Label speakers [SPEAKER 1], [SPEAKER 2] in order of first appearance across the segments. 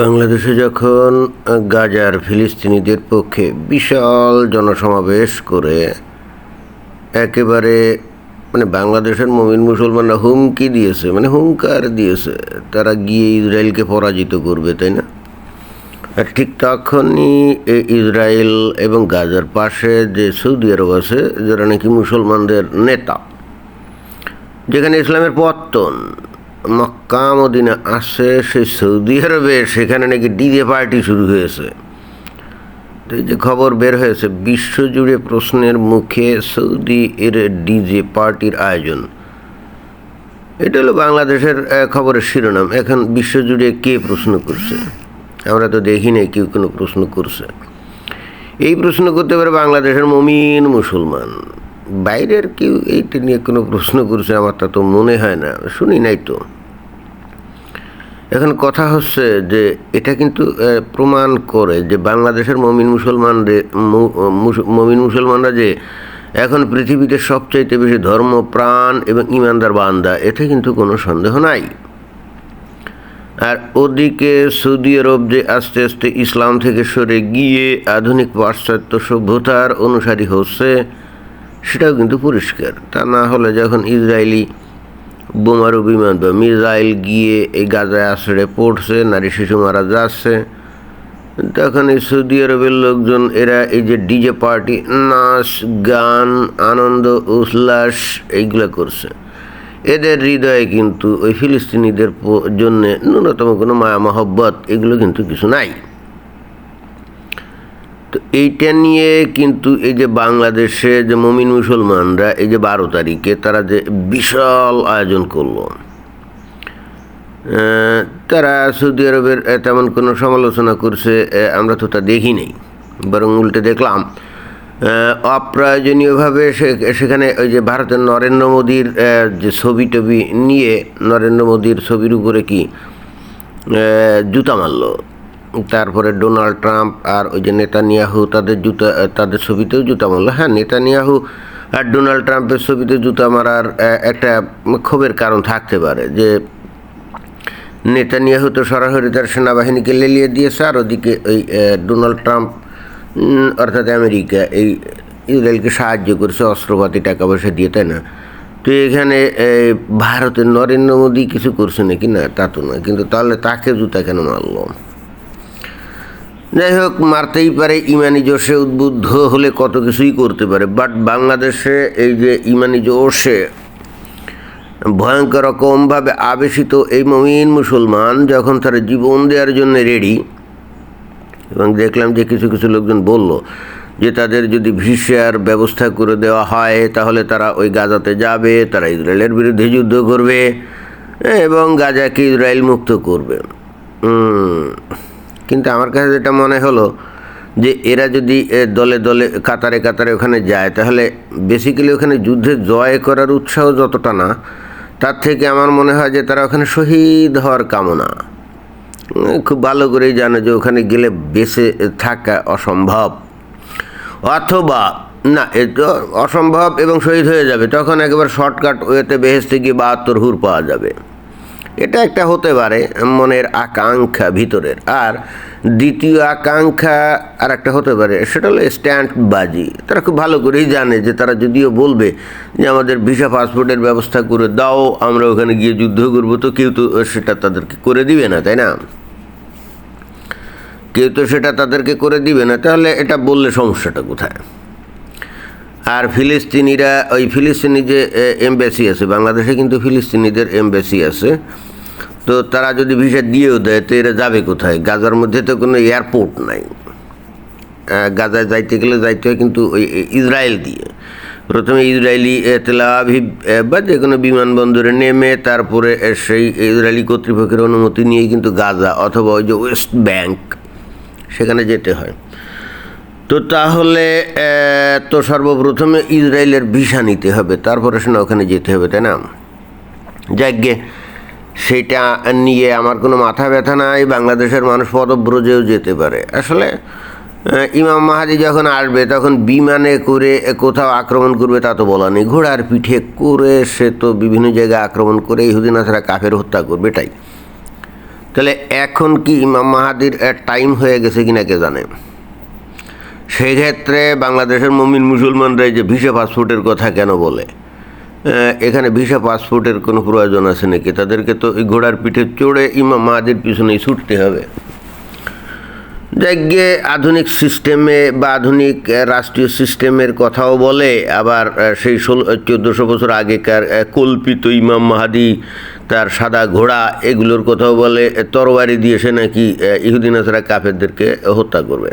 [SPEAKER 1] বাংলাদেশে যখন গাজার ফিলিস্তিনিদের পক্ষে বিশাল জনসমাবেশ করে, একেবারে মানে বাংলাদেশের মমিন মুসলমানরা হুমকি দিয়েছে মানে হুঙ্কার দিয়েছে, তারা গিয়ে ইসরায়েলকে পরাজিত করবে, তাই না? আর ঠিক তখনই ইসরায়েল এবং গাজার পাশে যে সৌদি আরব আছে, যারা নাকি মুসলমানদের নেতা, যেখানে ইসলামের পত্তন মক্কা মদিনা আসে সেই সৌদি আরবে, সেখানে নাকি ডিজে পার্টি শুরু হয়েছে। এই যে খবর বের হয়েছে, বিশ্বজুড়ে প্রশ্নের মুখে সৌদি এর ডিজে পার্টির আয়োজন। এটা হলো বাংলাদেশের খবরের শিরোনাম। এখন বিশ্বজুড়ে কে প্রশ্ন করছে? আমরা তো দেখি নাই কেউ কোনো প্রশ্ন করছে। এই প্রশ্ন করতে পারে বাংলাদেশের মমিন মুসলমান। বাইরের কেউ এইটা নিয়ে কোনো প্রশ্ন করছে, আমার তা তো মনে হয় না, শুনি নাই তো। এখন কথা হচ্ছে যে এটা কিন্তু প্রমাণ করে যে বাংলাদেশের মমিন মুসলমানদের মমিন মুসলমানরা যে এখন পৃথিবীতে সবচাইতে বেশি ধর্ম, প্রাণ এবং ইমানদার বান্দা, এতে কিন্তু কোনো সন্দেহ নাই। আর ওদিকে সৌদি আরব যে আস্তে আস্তে ইসলাম থেকে সরে গিয়ে আধুনিক পাশ্চাত্য সভ্যতার অনুসারী হচ্ছে সেটাও কিন্তু পরিষ্কার। তা না হলে যখন ইসরায়েলি বোমারু বিমান বা মিসাইল গিয়ে এই গাজায় আশ্রয়ে পড়ছে, নারী শিশু মারা যাচ্ছে, তখন এই সৌদি আরবের লোকজন, এরা এই যে ডিজে পার্টি, নাচ, গান, আনন্দ, উল্লাস, এইগুলো করছে। এদের হৃদয়ে কিন্তু ওই ফিলিস্তিনিদের জন্যে ন্যূনতম কোনো মায়া মহব্বত এগুলো কিন্তু কিছু নাই। তো এইটা নিয়ে কিন্তু এই যে বাংলাদেশে যে মমিন মুসলমানরা এই যে বারো তারিখে তারা যে বিশাল আয়োজন করল। তারা সৌদি আরবের তেমন কোনো সমালোচনা করছে আমরা তো তা দেখি নেই, বরং উল্টে দেখলাম। অপ্রয়োজনীয়ভাবে সেখানে ওই যে ভারতের নরেন্দ্র মোদীর যে ছবি টবি নিয়ে নরেন্দ্র মোদীর ছবির উপরে কি জুতা মারলো। তারপরে ডোনাল্ড ট্রাম্প আর ওই যে নেতানিয়াহু, তাদের জুতা তাদের ছবিতেও জুতা মারলো। হ্যাঁ নেতানিয়াহু আর ডোনাল্ড ট্রাম্পের ছবিতে জুতা মারার একটা ক্ষোভের কারণ থাকতে পারে যে নেতানিয়াহু তো সরাসরি তার সেনাবাহিনীকে লেলিয়ে দিয়েছে, আর ওদিকে ওই ডোনাল্ড ট্রাম্প অর্থাৎ আমেরিকা এই ইসরায়েলকে সাহায্য করছে, অস্ত্রপাতি টাকা পয়সা দিয়ে, তাই না? তো এখানে ভারতের নরেন্দ্র মোদী কিছু করছে নাকি? না, তা তো না কিন্তু তাহলে তাকে জুতা কেন মারলো? যাই হোক, মারতেই পারে ইমানি জোশে উদ্বুদ্ধ হলে কত কিছুই করতে পারে। বাট বাংলাদেশে এই যে ইমানি জোশে ভয়ঙ্কর রকমভাবে আবেশিত এই মমিন মুসলমান যখন তারা জীবন দেওয়ার জন্য রেডি এবং দেখলাম যে কিছু কিছু লোকজন বলল যে তাদের যদি ভিসার ব্যবস্থা করে দেওয়া হয়, তাহলে তারা ওই গাজাতে যাবে, তারা ইসরায়েলের বিরুদ্ধে যুদ্ধ করবে, এবং গাজাকে ইসরায়েল মুক্ত করবে। কিন্তু আমার কাছে যেটা মনে হলো যে এরা যদি দলে দলে, কাতারে কাতারে ওখানে যায়, তাহলে বেসিক্যালি ওখানে যুদ্ধে জয় করার উৎসাহ যতটা না, তার থেকে আমার মনে হয় যে তারা ওখানে শহীদ হওয়ার কামনা। খুব ভালো করেই জানে যে ওখানে গেলে বেঁচে থাকা অসম্ভব। অথবা, না, এ তো অসম্ভব এবং শহীদ হয়ে যাবে, তখন একবার শর্টকাট ওয়েতে বেহেস্তে গিয়ে বাহাত্তর হুর পাওয়া যাবে। এটা একটা হতে পারে মনের আকাঙ্ক্ষা ভিতরের। আর দ্বিতীয় আকাঙ্ক্ষা আর একটা হতে পারে, সেটা হলো স্ট্যান্ড বাজি তারা খুব ভালো করেই জানে যে তারা যদিও বলবে যে আমাদের ভিসা পাসপোর্টের ব্যবস্থা করে দাও, আমরা ওখানে গিয়ে যুদ্ধ করব, তো কেউ তো সেটা তাদেরকে করে দিবে না, তাই না? কেউ তো সেটা তাদেরকে করে দিবে না, তাহলে এটা বললে সমস্যাটা কোথায়? আর ফিলিস্তিনিরা, ওই ফিলিস্তিনি যে এমবেসি আছে, বাংলাদেশে কিন্তু ফিলিস্তিনিদের এমবেসি আছে। তো তারা যদি ভিসা দিয়েও দেয় তো এরা যাবে কোথায়? গাজার মধ্যে তো কোনো এয়ারপোর্ট নাই। গাজায় যাইতে গেলে যাইতে হয় কিন্তু ইসরায়েল দিয়ে। প্রথমে ইসরায়েলি এ, তেল বা যে কোনো বিমানবন্দরে নেমে তারপরে সেই ইসরায়েলি কর্তৃপক্ষের অনুমতি নিয়ে কিন্তু গাজা অথবা ওই যে ওয়েস্ট ব্যাংক সেখানে যেতে হয়। তো তাহলে তো সর্বপ্রথমে ইসরায়েলের ভিসা নিতে হবে তারপরে শোনা ওখানে যেতে হবে তাই না? যাজ্ঞে সেটা নিয়ে আমার কোনো মাথা ব্যথা নাই, বাংলাদেশের মানুষ পদব্রজেও যেতে পারে। আসলে ইমাম মাহাদি যখন আসবে, তখন বিমানে করে কোথাও আক্রমণ করবে তা তো বলা নেই। ঘোড়ার পিঠে করে সে তো বিভিন্ন জায়গায় আক্রমণ করে ইহুদিন ছাড়া কাফের হত্যা করবে, এটাই। তাহলে এখন কি ইমাম মাহাদির টাইম হয়ে গেছে কিনা কে জানে? সেই ক্ষেত্রে বাংলাদেশের মমিন মুসলমানরা যে ভিসা পাসপোর্টের কথা কেন বলে? এখানে ভিসা পাসপোর্টের কোনো প্রয়োজন আছে নাকি? তাদেরকে তো ওই ঘোড়ার পিঠে চড়ে ইমাম মাহাদির পিছনেই ছুটতে হবে। যাকে আধুনিক সিস্টেমে বা আধুনিক রাষ্ট্রীয় সিস্টেমের কথাও বলে, আবার সেই ষোলো চোদ্দোশো বছর আগেকার কল্পিত ইমাম মাহাদি, তার সাদা ঘোড়া, এগুলোর কথাও বলে, তরবারি দিয়ে সে নাকি ইহুদিন আসারা কাফেরদেরকে হত্যা করবে?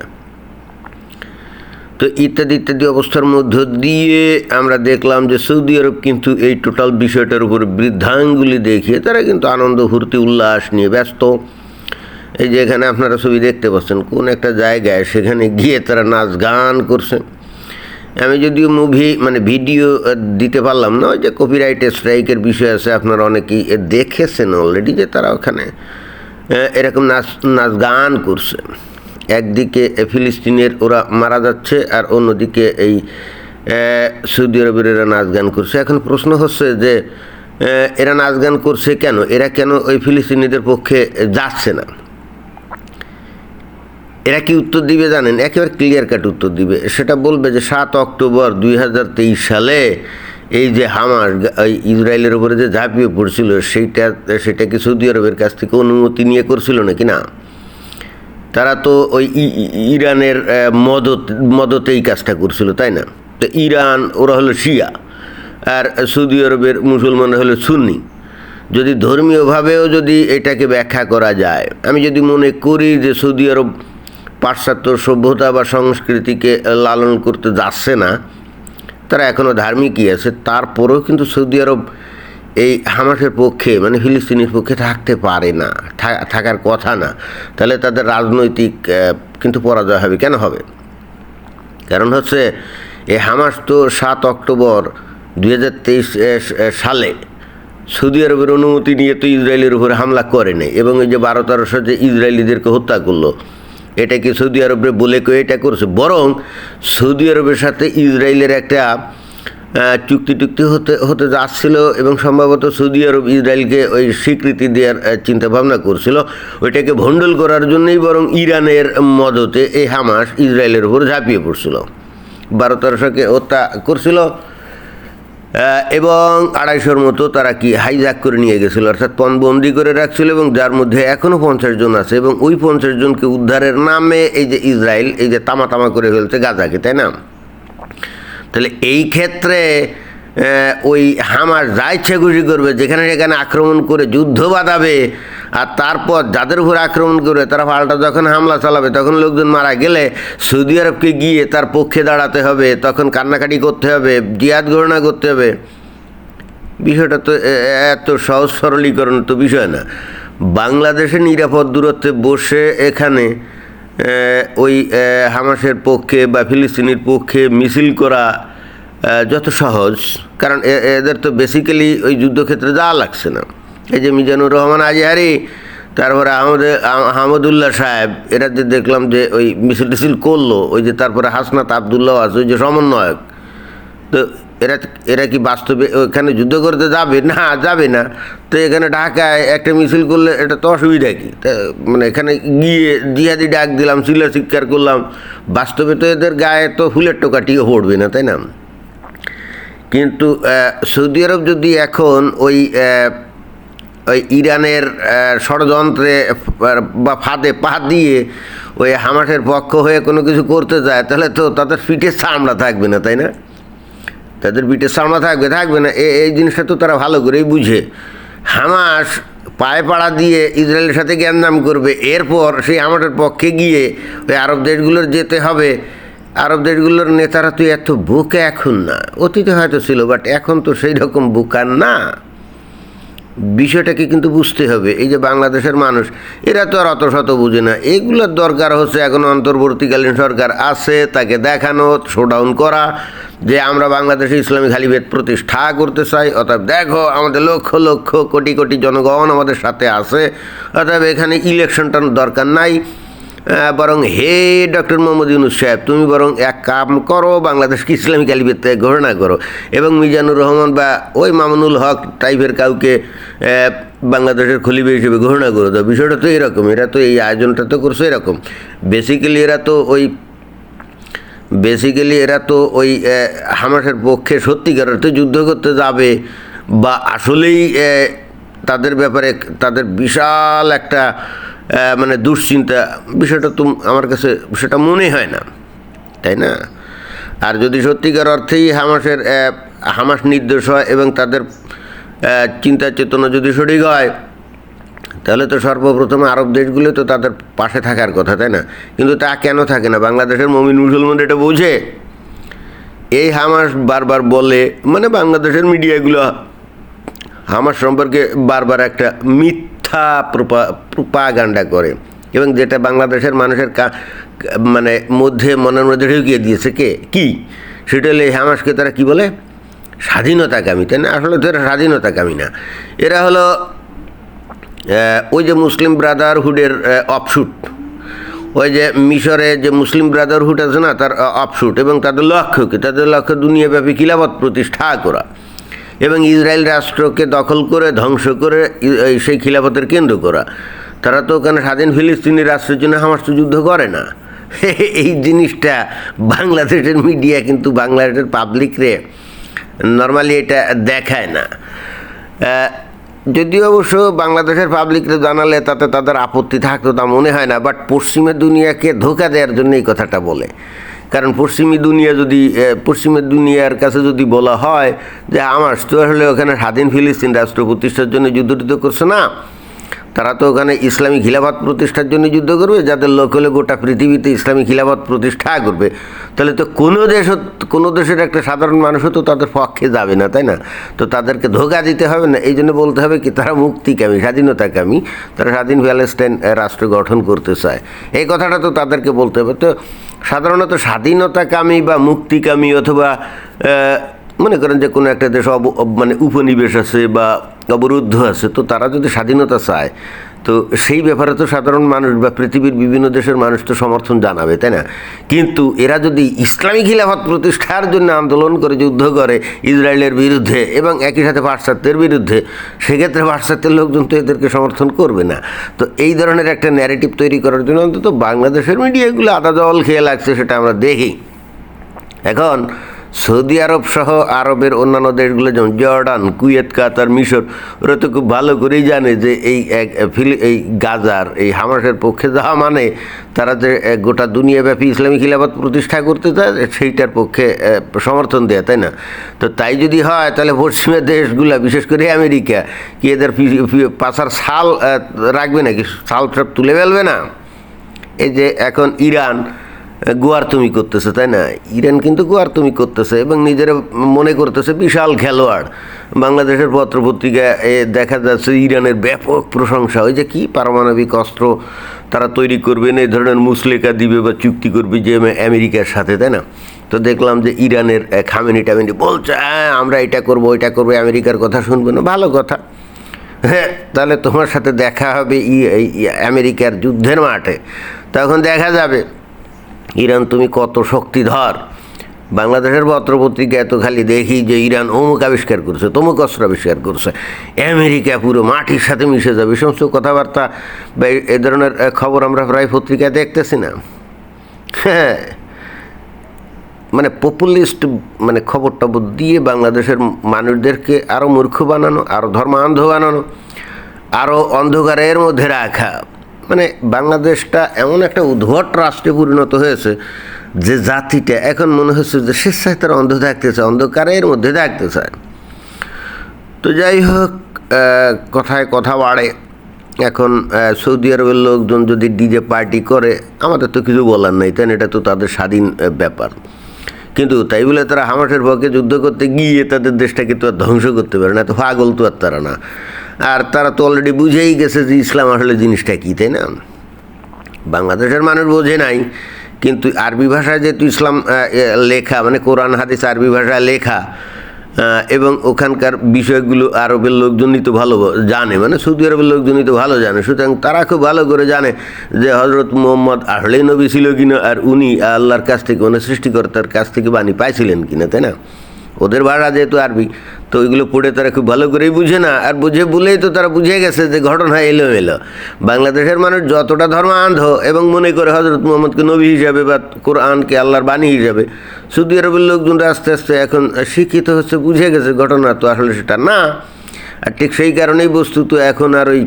[SPEAKER 1] তো ইত্যাদি ইত্যাদি অবস্থার মধ্য দিয়ে আমরা দেখলাম যে সৌদি আরব কিন্তু এই টোটাল বিষয়টার উপর বৃদ্ধাঙ্গুলি দেখিয়ে তারা কিন্তু আনন্দ, ফুর্তি, উল্লাস নিয়ে ব্যস্ত। এই যে এখানে আপনারা ছবি দেখতে পাচ্ছেন, কোন একটা জায়গায় সেখানে গিয়ে তারা নাচ গান করছে আমি যদিও মুভি মানে ভিডিও দিতে পারলাম না, ওই যে কপিরাইট স্ট্রাইকের বিষয় আছে, আপনারা অনেকেই দেখেছেন অলরেডি যে তারা ওখানে এরকম নাচ নাচ গান করছে। একদিকে ফিলিস্তিনের ওরা মারা যাচ্ছে আর অন্যদিকে এই সৌদি আরবের এরা নাচ গান করছে। এখন প্রশ্ন হচ্ছে যে এরা নাচ গান করছে কেন? এরা কেন ওই ফিলিস্তিনিদের পক্ষে যাচ্ছে না? এরা কি উত্তর দিবে জানেন? একেবারে ক্লিয়ার কাট উত্তর দিবে। সেটা বলবে যে সাত অক্টোবর দুই হাজার তেইশ সালে এই যে হামাস ওই ইসরায়েলের উপরে যে ঝাঁপিয়ে পড়ছিল, সেইটা সেটা কি সৌদি আরবের কাছ থেকে অনুমতি নিয়ে করছিল নাকি না? তারা তো ওই ইরানের মদত মদতে এই কাজটা করছিল, তাই না? তো ইরান, ওরা হলো শিয়া, আর সৌদি আরবের মুসলমানরা হলো সুন্নি। যদি ধর্মীয়ভাবেও যদি এটাকে ব্যাখ্যা করা যায়, আমি যদি মনে করি যে সৌদি আরব পাশ্চাত্য সভ্যতা বা সংস্কৃতিকে লালন করতে যাচ্ছে না, তারা এখনও ধার্মিকই আছে, তারপরেও কিন্তু সৌদি আরব এই হামাসের পক্ষে মানে ফিলিস্তিনির পক্ষে থাকতে পারে না থাকার কথা না। তাহলে তাদের রাজনৈতিক কিন্তু পরাজয় হবে, কেন হবে? কারণ হচ্ছে এই হামাস তো সাত অক্টোবর দু হাজার তেইশ সালে সৌদি আরবের অনুমতি নিয়ে তো ইসরায়েলের উপরে হামলা করে নাই, এবং এই যে বারো তেরোশো যে ইসরায়েলিদেরকে হত্যা করল এটা কি সৌদি আরবে বলে কেউ এটা করছে। বরং সৌদি আরবের সাথে ইসরায়েলের একটা চুক্তি টুক্তি হতে হতে যাচ্ছিল এবং সম্ভবত সৌদি আরব ইসরায়েলকে ওই স্বীকৃতি দেওয়ার আহ, চিন্তা ভাবনা করছিল ওইটাকে ভণ্ডল করার জন্যই বরং ইরানের মদতে এই হামাস ইসরায়েলের উপর ঝাঁপিয়ে পড়ছিল। বারো তেরোশোকে হত্যা করছিল এবং আড়াইশোর মতো তারা কি হাইজ্যাক করে নিয়ে গেছিল অর্থাৎ পণবন্দি করে রাখছিল এবং যার মধ্যে এখনও পঞ্চাশ জন আছে এবং ওই পঞ্চাশ জনকে উদ্ধারের নামে এই যে ইসরায়েল এই যে তামা তামা করে ফেলছে গাজাকে তাই না? তাহলে এই ক্ষেত্রে ওই হামার যা ইচ্ছে খুশি করবে, যেখানে সেখানে আক্রমণ করে যুদ্ধ বাঁধাবে, আর তারপর যাদের উপর আক্রমণ করবে, তারা পাল্টা যখন হামলা চালাবে, তখন লোকজন মারা গেলে সৌদি আরবকে গিয়ে তার পক্ষে দাঁড়াতে হবে, তখন কান্নাকাটি করতে হবে জিয়াদ গণনা করতে হবে। বিষয়টা তো এত সহজ সরলীকরণ তো বিষয় না। বাংলাদেশে নিরাপদ দূরত্বে বসে এখানে ওই হামাসের পক্ষে বা ফিলিস্তিনির পক্ষে মিছিল করা যত সহজ। কারণ এদের তো বেসিক্যালি ওই যুদ্ধক্ষেত্রে যাওয়া লাগছে না। এই যে মিজানুর রহমান আজহারি, তারপরে আমাদের আহমদুল্লাহ সাহেব, এরা যে দেখলাম যে ওই মিছিল টিছিল করল, ওই যে তারপরে হাসনাত আবদুল্লাহ আছে ওই যে সমন্বয়ক, তো এরা এরা কি বাস্তবে ওখানে যুদ্ধ করতে যাবে? না যাবে না। তো এখানে ঢাকায় একটা মিছিল করলে এটা তো অসুবিধা কি? মানে এখানে গিয়ে জিহাদি ডাক দিলাম শিলা শিক্ষার করলাম। বাস্তবে তো এদের গায়ে তো ফুলের টোকাটিও পড়বে না, তাই না? কিন্তু সৌদি আরব যদি এখন ওই ওই ইরানের ষড়যন্ত্রে বা ফাঁদে পা দিয়ে ওই হামাসের পক্ষ হয়ে কোনো কিছু করতে যায়, তাহলে তো তাদের পিঠে চামড়া থাকবে না, তাই না? তাদের পিঠে চামড়া থাকবে থাকবে না এই জিনিসটা তো তারা ভালো করেই বুঝে। হামাস পায়ে পাড়া দিয়ে ইসরায়েলের সাথে জ্ঞানদাম করবে, এরপর সেই আমাদের পক্ষে গিয়ে ওই আরব দেশগুলোর যেতে হবে। আরব দেশগুলোর নেতারা তো এত বোকা এখন না, অতীতে হয়তো ছিল বাট এখন তো সেই রকম বোকার না। বিষয়টাকে কিন্তু বুঝতে হবে। এই যে বাংলাদেশের মানুষ, এরা তো আর অত শত বুঝে না। এগুলোর দরকার হচ্ছে এখন অন্তর্বর্তীকালীন সরকার আছে, তাকে দেখানো শোডাউন করা, যে আমরা বাংলাদেশে ইসলামী খালিভেদ প্রতিষ্ঠা করতে চাই। অর্থাৎ দেখো, আমাদের লক্ষ লক্ষ কোটি কোটি জনগণ আমাদের সাথে আছে। অর্থাৎ এখানে ইলেকশনটার দরকার নাই। বরং হে ডক্টর মোহাম্মদ ইউনুস সাহেব, তুমি বরং এক কাম করো, বাংলাদেশকে ইসলামিক আলিবের ঘোষণা করো। এবং মিজানুর রহমান বা ওই মামুনুল হক টাইপের কাউকে বাংলাদেশের খলিবে হিসেবে ঘোষণা করে। দাও বিষয়টা তো এরকম, এরা তো এই আয়োজনটা তো করছে এরকম। বেসিক্যালি এরা তো ওই বেসিক্যালি এরা তো ওই হামাসের পক্ষে সত্যিকার অর্থে যুদ্ধ করতে যাবে বা আসলেই তাদের ব্যাপারে তাদের বিশাল একটা মানে দুশ্চিন্তা বিষয়টা তো আমার কাছে সেটা মনে হয় না, তাই না? আর যদি সত্যিকার অর্থেই হামাসের হামাস নির্দেশ হয় এবং তাদের চিন্তা চেতনা যদি সঠিক হয়, তাহলে তো সর্বপ্রথমে আরব দেশগুলো তো তাদের পাশে থাকার কথা, তাই না? কিন্তু তা কেন থাকে না? বাংলাদেশের মমিন মুসলমান এটা বোঝে। এই হামাস বারবার বলে মানে বাংলাদেশের মিডিয়াগুলো হামাস সম্পর্কে বারবার একটা মিথ্যা প্রোপাগান্ডা করে। এবং যেটা বাংলাদেশের মানুষের কা- মানে মধ্যে মনের মধ্যে ঢুকিয়ে দিয়েছে কে? কি? সেটা হলে হামাসকে তারা কি বলে? স্বাধীনতাকামী, তাই না? আসলে তো এরা স্বাধীনতাকামী না। এরা হলো ওই যে মুসলিম ব্রাদারহুডের অফশুট ওই যে মিশরে যে মুসলিম ব্রাদারহুড আছে না, তার অফশুট এবং তাদের লক্ষ্য কি? তাদের লক্ষ্য দুনিয়াব্যাপী খিলাফত প্রতিষ্ঠা করা। এবং ইসরায়েল রাষ্ট্রকে দখল করে, ধ্বংস করে সেই খিলাফতের কেন্দ্র করা। তারা তো ওখানে স্বাধীন ফিলিস্তিনি রাষ্ট্রের জন্য হামাস তো যুদ্ধ করে না। এই জিনিসটা বাংলাদেশের মিডিয়া কিন্তু বাংলাদেশের পাবলিকরে নর্মালি এটা দেখায় না। যদিও অবশ্য বাংলাদেশের পাবলিকরে জানালে তাতে তাদের আপত্তি থাকতো তা মনে হয় না, বাট পশ্চিমের দুনিয়াকে ধোকা দেওয়ার জন্য এই কথাটা বলে। কারণ পশ্চিমী দুনিয়া যদি পশ্চিমের দুনিয়ার কাছে যদি বলা হয় যে আমার তো আসলে ওখানে স্বাধীন ফিলিস্তিন রাষ্ট্র প্রতিষ্ঠার জন্য যুদ্ধটি তো করছে না তারা তো ওখানে ইসলামী খিলাফত প্রতিষ্ঠার জন্য যুদ্ধ করবে যাদের লোক হলে গোটা পৃথিবীতে ইসলামী খিলাফত প্রতিষ্ঠা করবে। তাহলে তো কোনো দেশ কোনো দেশের একটা সাধারণ মানুষও তো তাদের পক্ষে যাবে না, তাই না? তো তাদেরকে ধোকা দিতে হবে না, এই জন্য বলতে হবে কি, তারা মুক্তিকামী, স্বাধীনতাকামী, তারা স্বাধীন প্যালেস্টাইন রাষ্ট্র গঠন করতে চায়। এই কথাটা তো তাদেরকে বলতে হবে। তো সাধারণত স্বাধীনতাকামী বা মুক্তিকামী অথবা মনে করেন যে কোনো একটা দেশ মানে উপনিবেশ আছে বা অবরুদ্ধ আছে, তো তারা যদি স্বাধীনতা চায়, তো সেই ব্যাপারে তো সাধারণ মানুষ বা পৃথিবীর বিভিন্ন দেশের মানুষ তো সমর্থন জানাবে, তাই না? কিন্তু এরা যদি ইসলামী খিলাফত প্রতিষ্ঠার জন্য আন্দোলন করে, যুদ্ধ করে ইসরায়েলের বিরুদ্ধে এবং একই সাথে পাশ্চাত্যের বিরুদ্ধে, সেক্ষেত্রে পাশ্চাত্যের লোকজন তো এদেরকে সমর্থন করবে না। তো এই ধরনের একটা ন্যারেটিভ তৈরি করার জন্য অন্তত বাংলাদেশের মিডিয়াগুলো আদা জল খেয়ে লাগছে, সেটা আমরা দেখি। এখন সৌদি আরব সহ আরবের অন্যান্য দেশগুলো যেমন জর্ডান কুয়েত কাতার মিশর ওরা তো খুব ভালো করেই জানে যে এই এক এই গাজার এই হামাসের পক্ষে যাওয়া মানে তারা যে গোটা দুনিয়াব্যাপী ইসলামী খিলাফত প্রতিষ্ঠা করতে চায় সেইটার পক্ষে সমর্থন দেয় তাই না? তো তাই যদি হয় তাহলে পশ্চিমের দেশগুলো বিশেষ করে আমেরিকা কি এদের পাশার আহ, রাখবে নাকি? ছাল সব তুলে ফেলবে না? এই যে এখন ইরান গোয়ার তুমি করতেছে, তাই না? ইরান কিন্তু গোয়ার তুমি করতেছে এবং নিজেরা মনে করতেছে বিশাল খেলোয়াড়। বাংলাদেশের পত্রপত্রিকা এ দেখা যাচ্ছে ইরানের ব্যাপক প্রশংসা। ওই যে কি পারমাণবিক অস্ত্র তারা তৈরি করবেন এই ধরনের মুসলেকা দিবে বা চুক্তি করবে যে আমে- আমেরিকার সাথে, তাই না? তো দেখলাম যে ইরানের খামেনি টামেনি বলছে হ্যাঁ আমরা এটা করব, ওইটা করব, আমেরিকার কথা শুনবে না, ভালো কথা। হ্যাঁ তাহলে তোমার সাথে দেখা হবে ই- আমেরিকার যুদ্ধের মাঠে। তখন দেখা যাবে ইরান, তুমি কত শক্তিধর। বাংলাদেশের পত্রপত্রিকায় তো খালি দেখি যে ইরান অমুক আবিষ্কার করছে, তমুক অস্ত্র আবিষ্কার করছে। আমেরিকা পুরো মাটির সাথে মিশে যাবে। সমস্ত কথাবার্তা বা এ ধরনের খবর আমরা প্রায় পত্রিকায় দেখতেছি না। হ্যাঁ। মানে পপুলিস্ট মানে খবর টবর দিয়ে বাংলাদেশের মানুষদেরকে আরও মূর্খ বানানো আরও ধর্মান্ধ বানানো আরও অন্ধকারের মধ্যে রাখা। মানে বাংলাদেশটা এমন একটা উদ্ভট রাষ্ট্রে পরিণত হয়েছে যে জাতিটা এখন মনে হচ্ছে যে স্বেচ্ছায় তারা অন্ধ থাকতে চায়, অন্ধকারের মধ্যে থাকতে চায়। তো যাই হোক কথায় কথা বাড়ে। এখন সৌদি আরবের লোকজন যদি ডিজে পার্টি করে, আমাদের তো কিছু বলার নেই, তাই এটা তো তাদের স্বাধীন ব্যাপার। কিন্তু তাই বলে তারা হামাসের পক্ষে যুদ্ধ করতে গিয়ে তাদের দেশটাকে তো আর ধ্বংস করতে পারে না তো পাগল তো আর তারা না। আর তারা তো অলরেডি বুঝেই গেছে যে ইসলাম আসলে জিনিসটা কী, তাই না? বাংলাদেশের মানুষ বোঝে নাই, কিন্তু আরবি ভাষায় যেহেতু ইসলাম লেখা মানে কোরআন, হাদিস, আরবি ভাষায় লেখা এবং ওখানকার বিষয়গুলো আরবের লোকজনই তো ভালো জানে মানে সৌদি আরবের লোকজনই তো ভালো জানে, সুতরাং তারা খুব ভালো করে জানে যে হজরত মোহাম্মদ আহলেই নবী ছিল কিনা, আর উনি আল্লাহর কাছ থেকে মানে সৃষ্টিকর্তার কাছ থেকে বাণী পাইছিলেন কিনা, তাই না? ওদের ভাড়া যেহেতু আরবি, তো ওইগুলো পড়ে তারা খুব ভালো করেই বুঝে না। আর বুঝে বলেই তো তারা বুঝে গেছে যে ঘটনা এলো এলো বাংলাদেশের মানুষ যতটা ধর্ম আন্ধ এবং মনে করে হজরত মোহাম্মদকে নবী হিসাবে বা কোরআনকে আল্লাহর বাণী হিসাবে, সৌদি আরবের লোকজনরা আস্তে আস্তে এখন শিক্ষিত হচ্ছে, বুঝে গেছে ঘটনা তো আসলে সেটা না। আর ঠিক সেই কারণেই বস্তুত এখন আর ওই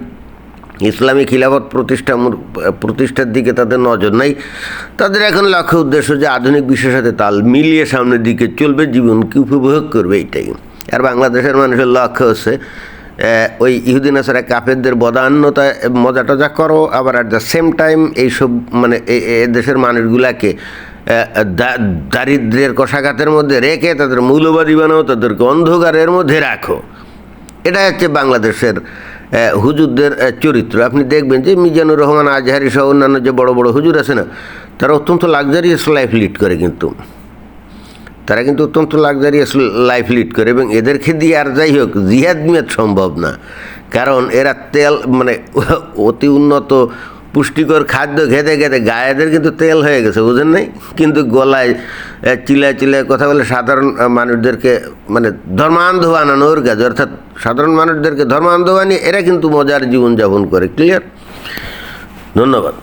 [SPEAKER 1] ইসলামী খিলাফত প্রতিষ্ঠা প্রতিষ্ঠার দিকে তাদের নজর নাই। তাদের এখন লক্ষ্য উদ্দেশ্য যে আধুনিক বিশ্বের সাথে তাল মিলিয়ে সামনের দিকে চলবে জীবনকে উপভোগ করবে এইটাই আর বাংলাদেশের মানুষের লক্ষ্য হচ্ছে ওই ইহুদিন আসারা কাফেরদের বদান্যতা মজা টজা করো আবার অ্যাট দ্য সেম টাইম এইসব মানে এ- দেশের মানুষগুলাকে আহ, দা- দারিদ্র্যের কষাঘাতের মধ্যে রেখে তাদের মৌলবাদী বানাও তাদেরকে অন্ধকারের মধ্যে রাখো। এটা হচ্ছে বাংলাদেশের হুজুরদের চরিত্র। আপনি দেখবেন যে মিজানুর রহমান, আজহারি সহ অন্যান্য যে বড় বড় হুজুর আছে না, তারা অত্যন্ত লাক্সারিয়াস লাইফ লিড করে কিন্তু। তারা কিন্তু অত্যন্ত লাক্সারিয়াস লাইফ লিড করে এবং এদেরকে দিয়ে আর যাই হোক, জিহাদ মিয়াদ সম্ভব না। কারণ এরা তেল মানে অতি উন্নত পুষ্টিকর খাদ্য খেতে খেতে গায়েদের কিন্তু তেল হয়ে গেছে, বুঝেন নাই? কিন্তু গলায় চিলা চিলায় কথা বলে সাধারণ মানুষদেরকে মানে ধর্মান্ধ বানানো ওর কাজ অর্থাৎ সাধারণ মানুষদেরকে ধর্মান্ধ বানিয়ে এরা কিন্তু মজার জীবনযাপন করে ক্লিয়ার ধন্যবাদ।